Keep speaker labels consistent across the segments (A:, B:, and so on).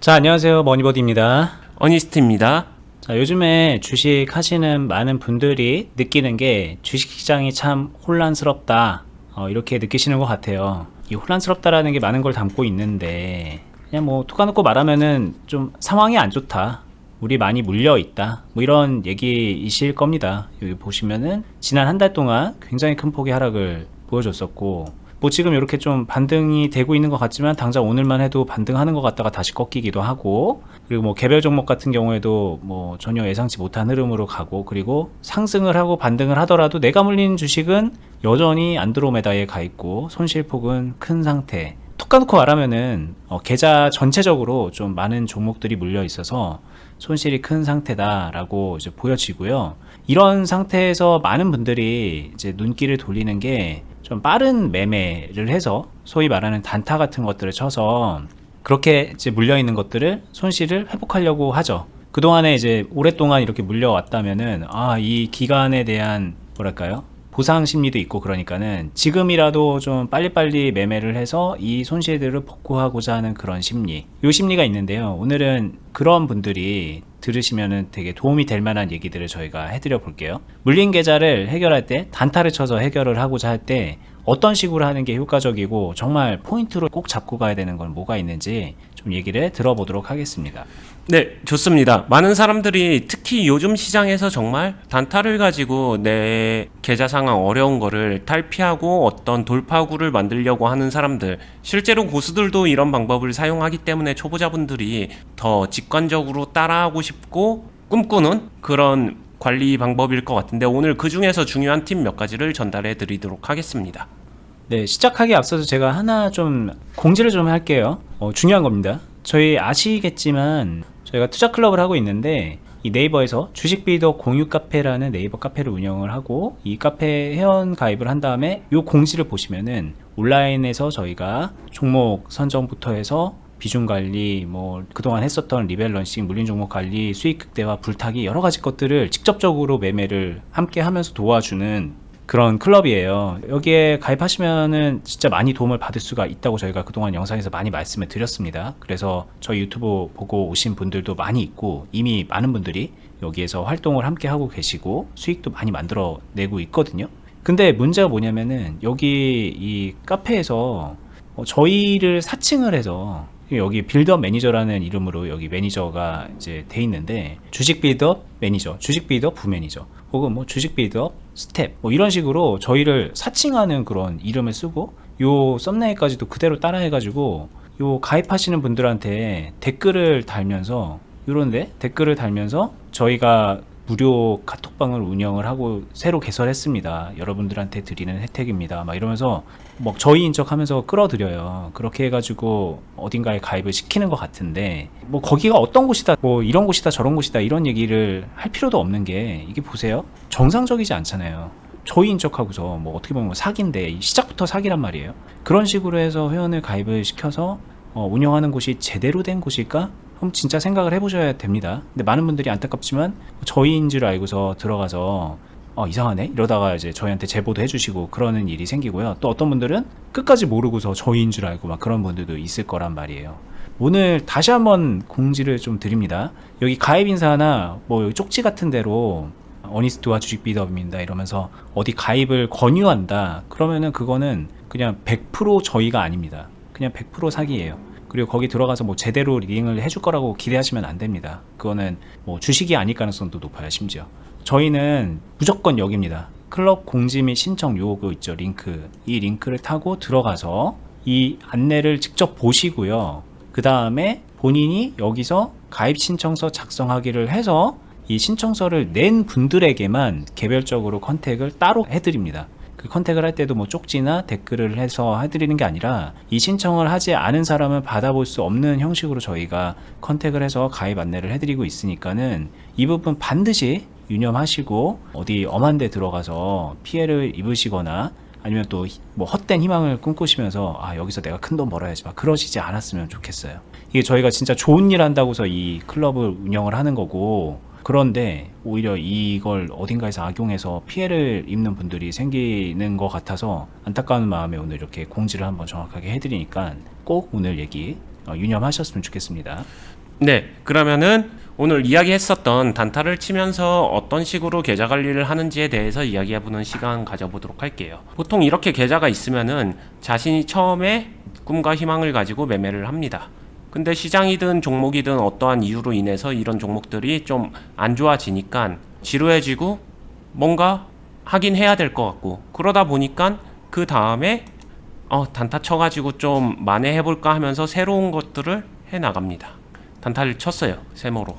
A: 자, 안녕하세요. 머니버디입니다.
B: 어니스트입니다.
A: 자, 요즘에 주식 하시는 많은 분들이 느끼는 게 주식 시장이 참 혼란스럽다. 어, 이렇게 느끼시는 것 같아요. 이 혼란스럽다라는 게 많은 걸 담고 있는데, 그냥 뭐, 톡 까놓고 말하면은 좀 상황이 안 좋다. 우리 많이 물려 있다. 뭐 이런 얘기이실 겁니다. 여기 보시면은 지난 한 달 동안 굉장히 큰 폭의 하락을 보여줬었고, 뭐 지금 이렇게 좀 반등이 되고 있는 것 같지만 당장 오늘만 해도 반등하는 것 같다가 다시 꺾이기도 하고 그리고 뭐 개별 종목 같은 경우에도 뭐 전혀 예상치 못한 흐름으로 가고 그리고 상승을 하고 반등을 하더라도 내가 물린 주식은 여전히 안드로메다에 가 있고 손실폭은 큰 상태 톡 까놓고 말하면은 어, 계좌 전체적으로 좀 많은 종목들이 물려 있어서 손실이 큰 상태다라고 이제 보여지고요. 이런 상태에서 많은 분들이 이제 눈길을 돌리는 게 좀 빠른 매매를 해서 소위 말하는 단타 같은 것들을 쳐서 그렇게 이제 물려 있는 것들을 손실을 회복하려고 하죠. 그동안에 이제 오랫동안 이렇게 물려왔다면은 아, 이 기간에 대한 뭐랄까요? 보상 심리도 있고 그러니까는 지금이라도 좀 빨리빨리 매매를 해서 이 손실들을 복구하고자 하는 그런 심리. 요 심리가 있는데요. 오늘은 그런 분들이 들으시면은 되게 도움이 될 만한 얘기들을 저희가 해드려 볼게요. 물린 계좌를 해결할 때 단타를 쳐서 해결을 하고자 할 때 어떤 식으로 하는 게 효과적이고 정말 포인트로 꼭 잡고 가야 되는 건 뭐가 있는지 좀 얘기를 들어보도록 하겠습니다.
B: 네, 좋습니다. 많은 사람들이 특히 요즘 시장에서 정말 단타를 가지고 내 계좌 상황 어려운 거를 탈피하고 어떤 돌파구를 만들려고 하는 사람들, 실제로 고수들도 이런 방법을 사용하기 때문에 초보자분들이 더 직관적으로 따라하고 싶고 꿈꾸는 그런 관리 방법일 것 같은데 오늘 그 중에서 중요한 팁 몇 가지를 전달해 드리도록 하겠습니다.
A: 네, 시작하기 앞서서 제가 하나 좀 공지를 좀 할게요. 어, 중요한 겁니다. 저희 아시겠지만 저희가 투자 클럽을 하고 있는데 이 네이버에서 주식 비더 공유 카페라는 네이버 카페를 운영을 하고 이 카페 회원 가입을 한 다음에 이 공지를 보시면은 온라인에서 저희가 종목 선정부터 해서 비중 관리, 뭐 그동안 했었던 리밸런싱, 물린 종목 관리, 수익 극대화, 불타기 여러 가지 것들을 직접적으로 매매를 함께 하면서 도와주는 그런 클럽이에요. 여기에 가입하시면은 진짜 많이 도움을 받을 수가 있다고 저희가 그동안 영상에서 많이 말씀을 드렸습니다. 그래서 저희 유튜브 보고 오신 분들도 많이 있고 이미 많은 분들이 여기에서 활동을 함께 하고 계시고 수익도 많이 만들어 내고 있거든요. 근데 문제가 뭐냐면은 여기 이 카페에서 어, 저희를 사칭을 해서 여기 빌드업 매니저라는 이름으로 여기 매니저가 이제 돼 있는데 주식 빌드업 매니저, 주식 빌드업 부매니저 혹은 뭐 주식 빌드업 스텝 뭐 이런 식으로 저희를 사칭하는 그런 이름을 쓰고 요 썸네일까지도 그대로 따라해가지고 요 가입하시는 분들한테 댓글을 달면서 요런데 댓글을 달면서 저희가 무료 카톡방을 운영을 하고 새로 개설했습니다. 여러분들한테 드리는 혜택입니다. 막 이러면서 뭐 저희인 척 하면서 끌어들여요. 그렇게 해가지고 어딘가에 가입을 시키는 것 같은데 뭐 거기가 어떤 곳이다, 뭐 이런 곳이다, 저런 곳이다 이런 얘기를 할 필요도 없는 게 이게 보세요. 정상적이지 않잖아요. 저희인 척하고서 뭐 어떻게 보면 사기인데 시작부터 사기란 말이에요. 그런 식으로 해서 회원을 가입을 시켜서 어, 운영하는 곳이 제대로 된 곳일까? 그럼 진짜 생각을 해보셔야 됩니다. 근데 많은 분들이 안타깝지만 저희인 줄 알고서 들어가서 어, 이상하네? 이러다가 이제 저희한테 제보도 해주시고 그러는 일이 생기고요. 또 어떤 분들은 끝까지 모르고서 저희인 줄 알고 막 그런 분들도 있을 거란 말이에요. 오늘 다시 한번 공지를 좀 드립니다. 여기 가입 인사나 뭐 여기 쪽지 같은 데로 어니스트와 주식 비더입니다 이러면서 어디 가입을 권유한다. 그러면은 그거는 그냥 100% 저희가 아닙니다. 그냥 100% 사기예요. 그리고 거기 들어가서 뭐 제대로 리딩을 해줄 거라고 기대하시면 안 됩니다. 그거는 뭐 주식이 아닐 가능성도 높아요, 심지어. 저희는 무조건 여기입니다. 클럽 공지 및 신청 요거 있죠, 링크. 이 링크를 타고 들어가서 이 안내를 직접 보시고요. 그 다음에 본인이 여기서 가입 신청서 작성하기를 해서 이 신청서를 낸 분들에게만 개별적으로 컨택을 따로 해드립니다. 그 컨택을 할 때도 뭐 쪽지나 댓글을 해서 해드리는 게 아니라 이 신청을 하지 않은 사람은 받아볼 수 없는 형식으로 저희가 컨택을 해서 가입 안내를 해드리고 있으니까는 이 부분 반드시 유념하시고 어디 엄한 데 들어가서 피해를 입으시거나 아니면 또 뭐 헛된 희망을 꿈꾸시면서 아 여기서 내가 큰 돈 벌어야지 막 그러시지 않았으면 좋겠어요. 이게 저희가 진짜 좋은 일 한다고서 이 클럽을 운영을 하는 거고 그런데 오히려 이걸 어딘가에서 악용해서 피해를 입는 분들이 생기는 것 같아서 안타까운 마음에 오늘 이렇게 공지를 한번 정확하게 해드리니까 꼭 오늘 얘기 어, 유념하셨으면 좋겠습니다.
B: 네, 그러면은 오늘 이야기했었던 단타를 치면서 어떤 식으로 계좌 관리를 하는지에 대해서 이야기해보는 시간 가져보도록 할게요. 보통 이렇게 계좌가 있으면은 자신이 처음에 꿈과 희망을 가지고 매매를 합니다. 근데 시장이든 종목이든 어떠한 이유로 인해서 이런 종목들이 좀 안 좋아지니까 지루해지고 뭔가 하긴 해야 될 것 같고 그러다 보니까 그 다음에 어 단타 쳐가지고 좀 만회해볼까 하면서 새로운 것들을 해 나갑니다. 단타를 쳤어요 세모로.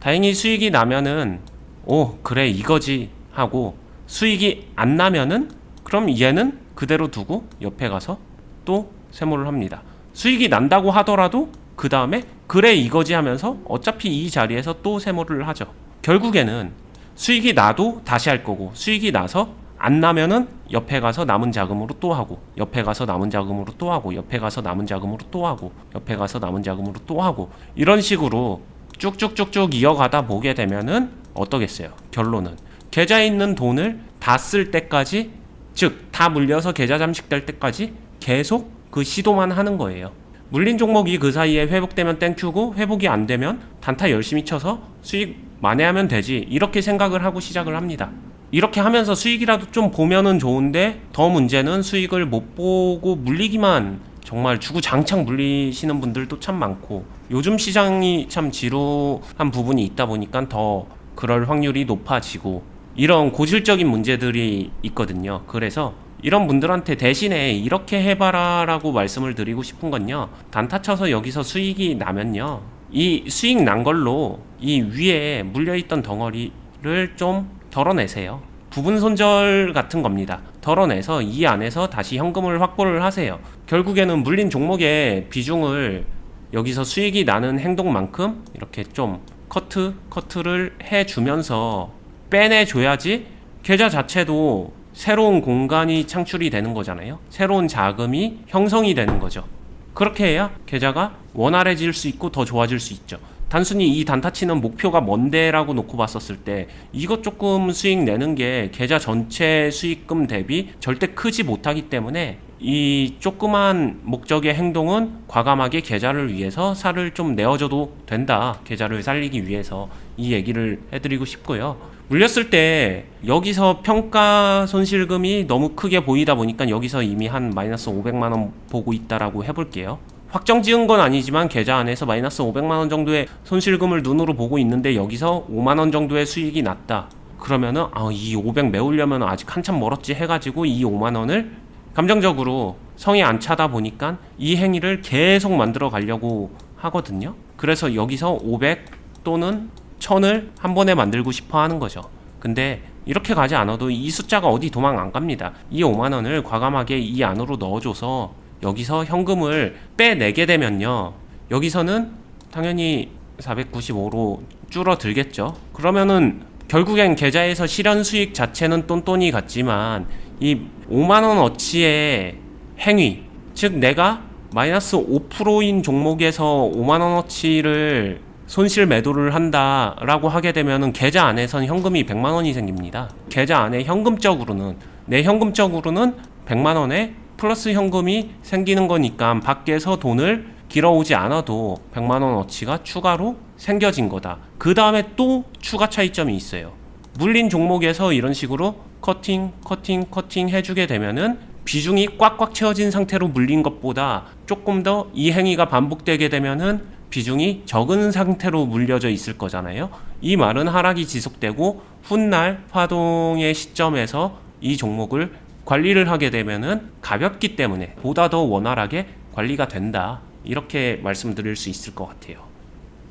B: 다행히 수익이 나면은 오 그래 이거지 하고 수익이 안 나면은 그럼 얘는 그대로 두고 옆에 가서 또 세모를 합니다. 수익이 난다고 하더라도 그 다음에 그래 이거지 하면서 어차피 이 자리에서 또 세모를 하죠. 결국에는 수익이 나도 다시 할 거고 수익이 나서 안 나면은 옆에 가서 남은 자금으로 또 하고 옆에 가서 남은 자금으로 또 하고 옆에 가서 남은 자금으로 또 하고 옆에 가서 남은 자금으로 또 하고 이런 식으로 쭉쭉쭉쭉 이어가다 보게 되면은 어떠겠어요? 결론은 계좌에 있는 돈을 다 쓸 때까지 즉 다 물려서 계좌 잠식될 때까지 계속 그 시도만 하는 거예요. 물린 종목이 그 사이에 회복되면 땡큐고 회복이 안 되면 단타 열심히 쳐서 수익 만회하면 되지 이렇게 생각을 하고 시작을 합니다. 이렇게 하면서 수익이라도 좀 보면은 좋은데 더 문제는 수익을 못 보고 물리기만 정말 주구장창 물리시는 분들도 참 많고 요즘 시장이 참 지루한 부분이 있다 보니까 더 그럴 확률이 높아지고 이런 고질적인 문제들이 있거든요. 그래서 이런 분들한테 대신에 이렇게 해봐라 라고 말씀을 드리고 싶은 건요. 단타 쳐서 여기서 수익이 나면요. 이 수익 난 걸로 이 위에 물려있던 덩어리를 좀 덜어내세요. 부분 손절 같은 겁니다. 덜어내서 이 안에서 다시 현금을 확보를 하세요. 결국에는 물린 종목의 비중을 여기서 수익이 나는 행동만큼 이렇게 좀 커트, 커트를 해주면서 빼내줘야지 계좌 자체도 새로운 공간이 창출이 되는 거잖아요. 새로운 자금이 형성이 되는 거죠. 그렇게 해야 계좌가 원활해질 수 있고 더 좋아질 수 있죠. 단순히 이 단타 치는 목표가 뭔데라고 놓고 봤었을 때 이것 조금 수익 내는 게 계좌 전체 수익금 대비 절대 크지 못하기 때문에 이 조그만 목적의 행동은 과감하게 계좌를 위해서 살을 좀 내어줘도 된다. 계좌를 살리기 위해서 이 얘기를 해드리고 싶고요. 물렸을 때 여기서 평가 손실금이 너무 크게 보이다 보니까 여기서 이미 한 마이너스 500만 원 보고 있다라고 해볼게요. 확정 지은 건 아니지만 계좌 안에서 마이너스 500만 원 정도의 손실금을 눈으로 보고 있는데 여기서 5만 원 정도의 수익이 났다. 그러면은 아, 이 500 메우려면 아직 한참 멀었지 해가지고 이 5만 원을 감정적으로 성이 안 차다 보니까 이 행위를 계속 만들어 가려고 하거든요. 그래서 여기서 500 또는 1000을 한 번에 만들고 싶어 하는 거죠. 근데 이렇게 가지 않아도 이 숫자가 어디 도망 안 갑니다. 이 5만 원을 과감하게 이 안으로 넣어줘서 여기서 현금을 빼내게 되면요. 여기서는 당연히 495로 줄어들겠죠. 그러면은 결국엔 계좌에서 실현 수익 자체는 똔똔이 같지만 이 5만 원 어치의 행위, 즉 내가 마이너스 5%인 종목에서 5만 원어치를 손실 매도를 한다라고 하게 되면은 계좌 안에선 현금이 100만 원이 생깁니다. 계좌 안에 현금적으로는 내 현금적으로는 100만 원에 플러스 현금이 생기는 거니까 밖에서 돈을 길어오지 않아도 100만 원어치가 추가로 생겨진 거다. 그 다음에 또 추가 차이점이 있어요. 물린 종목에서 이런 식으로 커팅, 커팅, 커팅 해주게 되면은 비중이 꽉꽉 채워진 상태로 물린 것보다 조금 더 이 행위가 반복되게 되면은 비중이 적은 상태로 물려져 있을 거잖아요. 이 말은 하락이 지속되고 훗날 파동의 시점에서 이 종목을 관리를 하게 되면은 가볍기 때문에 보다 더 원활하게 관리가 된다. 이렇게 말씀드릴 수 있을 것 같아요.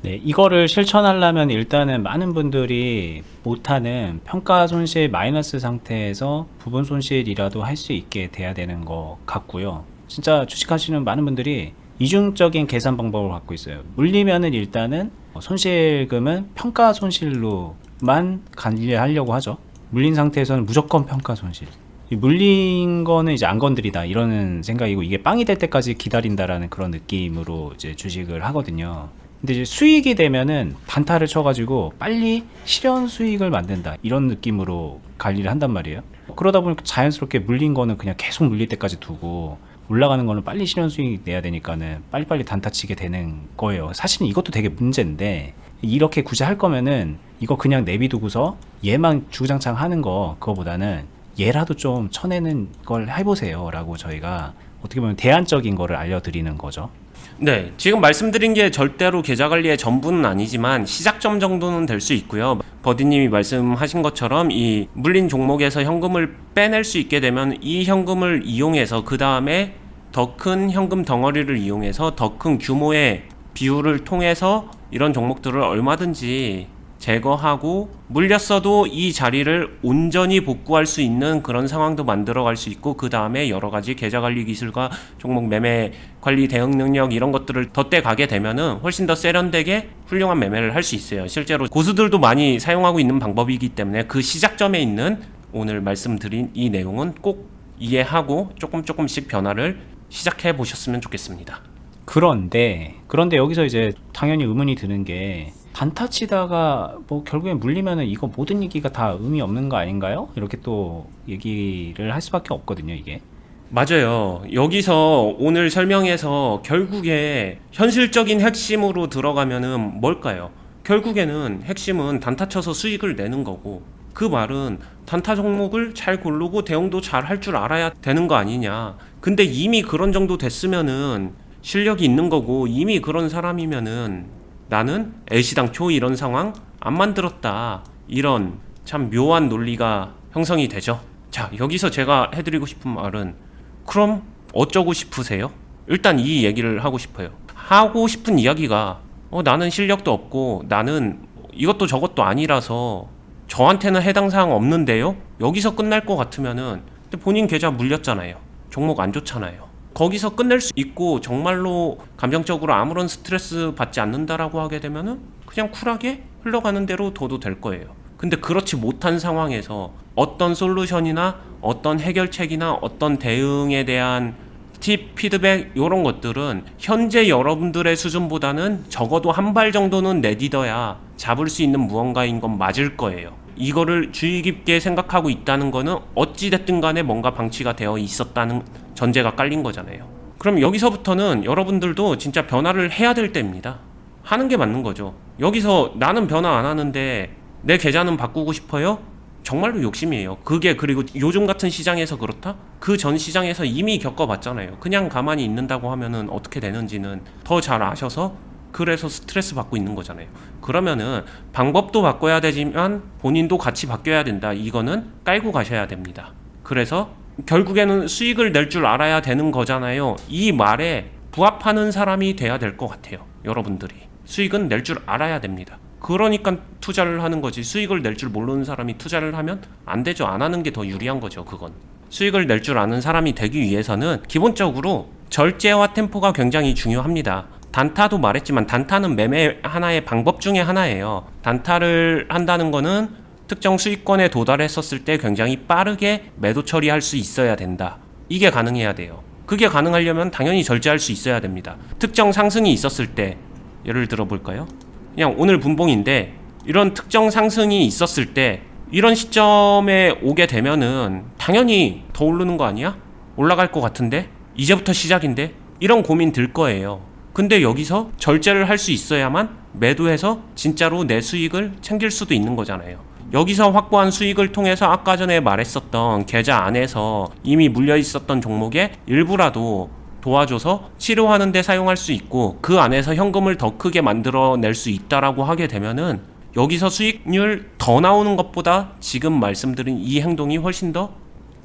A: 네, 이거를 실천하려면 일단은 많은 분들이 못하는 평가 손실 마이너스 상태에서 부분 손실이라도 할 수 있게 돼야 되는 것 같고요. 진짜 주식하시는 많은 분들이 이중적인 계산 방법을 갖고 있어요. 물리면은 일단은 손실금은 평가 손실로만 관리하려고 하죠. 물린 상태에서는 무조건 평가 손실. 이 물린 거는 이제 안 건드리다 이러는 생각이고 이게 빵이 될 때까지 기다린다라는 그런 느낌으로 이제 주식을 하거든요. 근데 이제 수익이 되면은 단타를 쳐가지고 빨리 실현 수익을 만든다 이런 느낌으로 관리를 한단 말이에요. 그러다 보니까 자연스럽게 물린 거는 그냥 계속 물릴 때까지 두고 올라가는 거는 빨리 실현 수익 내야 되니까는 빨리빨리 단타 치게 되는 거예요. 사실은 이것도 되게 문제인데 이렇게 굳이 할 거면은 이거 그냥 내비두고서 얘만 주구장창 하는 거 그거보다는 얘라도 좀 쳐내는 걸 해보세요 라고 저희가 어떻게 보면 대안적인 거를 알려드리는 거죠.
B: 네, 지금 말씀드린 게 절대로 계좌 관리의 전부는 아니지만 시작점 정도는 될 수 있고요. 버디님이 말씀하신 것처럼 이 물린 종목에서 현금을 빼낼 수 있게 되면 이 현금을 이용해서 그 다음에 더 큰 현금 덩어리를 이용해서 더 큰 규모의 비율을 통해서 이런 종목들을 얼마든지 제거하고 물렸어도 이 자리를 온전히 복구할 수 있는 그런 상황도 만들어 갈 수 있고 그 다음에 여러 가지 계좌 관리 기술과 종목 매매 관리 대응 능력 이런 것들을 덧대 가게 되면은 훨씬 더 세련되게 훌륭한 매매를 할 수 있어요. 실제로 고수들도 많이 사용하고 있는 방법이기 때문에 그 시작점에 있는 오늘 말씀드린 이 내용은 꼭 이해하고 조금 조금씩 변화를 시작해 보셨으면 좋겠습니다.
A: 그런데 그런데 여기서 이제 당연히 의문이 드는 게 단타 치다가 뭐 결국엔 물리면은 이거 모든 얘기가 다 의미 없는 거 아닌가요? 이렇게 또 얘기를 할 수밖에 없거든요, 이게.
B: 맞아요. 여기서 오늘 설명해서 결국에 현실적인 핵심으로 들어가면은 뭘까요? 결국에는 핵심은 단타 쳐서 수익을 내는 거고 그 말은 단타 종목을 잘 고르고 대응도 잘 할 줄 알아야 되는 거 아니냐. 근데 이미 그런 정도 됐으면은 실력이 있는 거고 이미 그런 사람이면은 나는 애시당 초 이런 상황 안 만들었다. 이런 참 묘한 논리가 형성이 되죠. 자, 여기서 제가 해드리고 싶은 말은 그럼 어쩌고 싶으세요? 일단 이 얘기를 하고 싶어요. 하고 싶은 이야기가 어, 나는 실력도 없고 나는 이것도 저것도 아니라서 저한테는 해당 사항 없는데요. 여기서 끝날 것 같으면은 본인 계좌 물렸잖아요. 종목 안 좋잖아요. 거기서 끝낼 수 있고 정말로 감정적으로 아무런 스트레스 받지 않는다라고 하게 되면은 그냥 쿨하게 흘러가는 대로 둬도 될 거예요. 근데 그렇지 못한 상황에서 어떤 솔루션이나 어떤 해결책이나 어떤 대응에 대한 팁, 피드백 이런 것들은 현재 여러분들의 수준보다는 적어도 한 발 정도는 내딛어야 잡을 수 있는 무언가인 건 맞을 거예요. 이거를 주의 깊게 생각하고 있다는 거는 어찌 됐든 간에 뭔가 방치가 되어 있었다는 전제가 깔린 거잖아요. 그럼 여기서부터는 여러분들도 진짜 변화를 해야 될 때입니다. 하는 게 맞는 거죠. 여기서 나는 변화 안 하는데 내 계좌는 바꾸고 싶어요? 정말로 욕심이에요. 그게 그리고 요즘 같은 시장에서 그렇다? 그 전 시장에서 이미 겪어봤잖아요. 그냥 가만히 있는다고 하면은 어떻게 되는지는 더 잘 아셔서 그래서 스트레스 받고 있는 거잖아요. 그러면은 방법도 바꿔야 되지만 본인도 같이 바뀌어야 된다. 이거는 깔고 가셔야 됩니다. 그래서 결국에는 수익을 낼 줄 알아야 되는 거잖아요. 이 말에 부합하는 사람이 돼야 될 것 같아요. 여러분들이. 수익은 낼 줄 알아야 됩니다. 그러니까 투자를 하는 거지. 수익을 낼 줄 모르는 사람이 투자를 하면 안 되죠. 안 하는 게 더 유리한 거죠. 그건. 수익을 낼 줄 아는 사람이 되기 위해서는 기본적으로 절제와 템포가 굉장히 중요합니다. 단타도 말했지만 단타는 매매 하나의 방법 중에 하나예요. 단타를 한다는 거는 특정 수익권에 도달했었을 때 굉장히 빠르게 매도 처리할 수 있어야 된다. 이게 가능해야 돼요. 그게 가능하려면 당연히 절제할 수 있어야 됩니다. 특정 상승이 있었을 때 예를 들어 볼까요? 그냥 오늘 분봉인데 이런 특정 상승이 있었을 때 이런 시점에 오게 되면은 당연히 더 오르는 거 아니야? 올라갈 것 같은데 이제부터 시작인데 이런 고민 들 거예요. 근데 여기서 절제를 할 수 있어야만 매도해서 진짜로 내 수익을 챙길 수도 있는 거잖아요. 여기서 확보한 수익을 통해서 아까 전에 말했었던 계좌 안에서 이미 물려 있었던 종목의 일부라도 도와줘서 치료하는 데 사용할 수 있고 그 안에서 현금을 더 크게 만들어 낼 수 있다라고 하게 되면은 여기서 수익률 더 나오는 것보다 지금 말씀드린 이 행동이 훨씬 더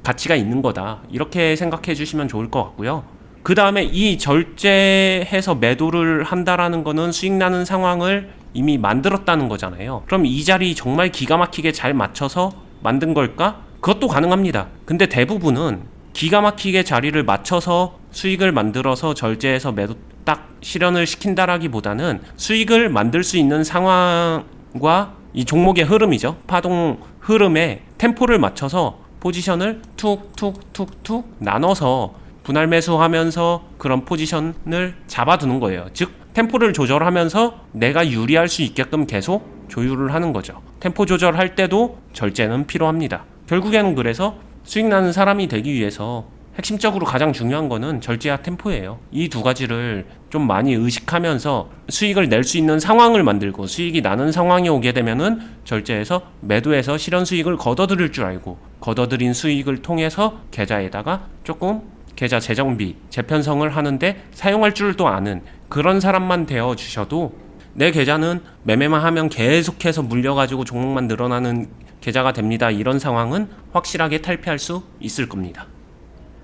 B: 가치가 있는 거다. 이렇게 생각해 주시면 좋을 것 같고요. 그 다음에 이 절제해서 매도를 한다라는 거는 수익 나는 상황을 이미 만들었다는 거잖아요. 그럼 이 자리 정말 기가 막히게 잘 맞춰서 만든 걸까? 그것도 가능합니다. 근데 대부분은 기가 막히게 자리를 맞춰서 수익을 만들어서 절제해서 매도 딱 실현을 시킨다라기보다는 수익을 만들 수 있는 상황과 이 종목의 흐름이죠. 파동 흐름에 템포를 맞춰서 포지션을 툭툭툭툭 나눠서 분할 매수하면서 그런 포지션을 잡아두는 거예요. 즉 템포를 조절하면서 내가 유리할 수 있게끔 계속 조율을 하는 거죠. 템포 조절할 때도 절제는 필요합니다. 결국에는 그래서 수익 나는 사람이 되기 위해서 핵심적으로 가장 중요한 거는 절제와 템포예요. 이 두 가지를 좀 많이 의식하면서 수익을 낼 수 있는 상황을 만들고 수익이 나는 상황이 오게 되면은 절제해서 매도해서 실현 수익을 걷어들일 줄 알고 걷어들인 수익을 통해서 계좌에다가 조금 계좌 재정비, 재편성을 하는데 사용할 줄도 아는 그런 사람만 되어 주셔도 내 계좌는 매매만 하면 계속해서 물려가지고 종목만 늘어나는 계좌가 됩니다. 이런 상황은 확실하게 탈피할 수 있을 겁니다.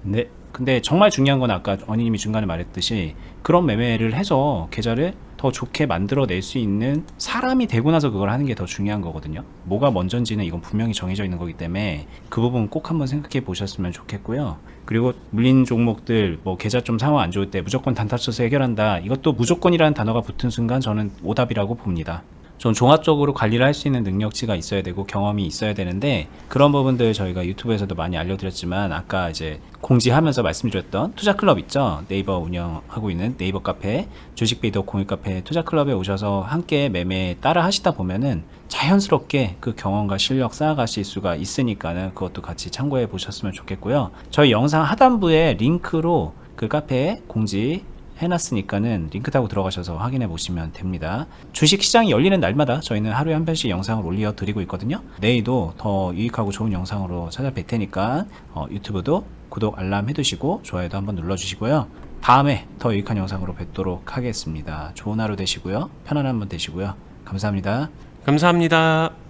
A: 네. 근데 정말 중요한 건 아까 언니님이 중간에 말했듯이 그런 매매를 해서 계좌를 더 좋게 만들어낼 수 있는 사람이 되고 나서 그걸 하는 게 더 중요한 거거든요. 뭐가 먼저인지는 이건 분명히 정해져 있는 거기 때문에 그 부분 꼭 한번 생각해 보셨으면 좋겠고요. 그리고 물린 종목들 뭐 계좌 좀 상황 안 좋을 때 무조건 단타 쳐서 해결한다. 이것도 무조건이라는 단어가 붙은 순간 저는 오답이라고 봅니다. 좀 종합적으로 관리를 할 수 있는 능력치가 있어야 되고 경험이 있어야 되는데 그런 부분들 저희가 유튜브에서도 많이 알려드렸지만 아까 이제 공지하면서 말씀드렸던 투자클럽 있죠? 네이버 운영하고 있는 네이버 카페 주식비도 공유 카페 투자클럽에 오셔서 함께 매매 따라 하시다 보면은 자연스럽게 그 경험과 실력 쌓아가실 수가 있으니까는 그것도 같이 참고해 보셨으면 좋겠고요. 저희 영상 하단부에 링크로 그 카페 공지 해놨으니까는 링크 타고 들어가셔서 확인해 보시면 됩니다. 주식 시장이 열리는 날마다 저희는 하루에 한 편씩 영상을 올려 드리고 있거든요. 내일도 더 유익하고 좋은 영상으로 찾아뵐 테니까 어, 유튜브도 구독 알람 해두시고 좋아요도 한번 눌러주시고요. 다음에 더 유익한 영상으로 뵙도록 하겠습니다. 좋은 하루 되시고요. 편안한 밤 되시고요. 감사합니다.
B: 감사합니다.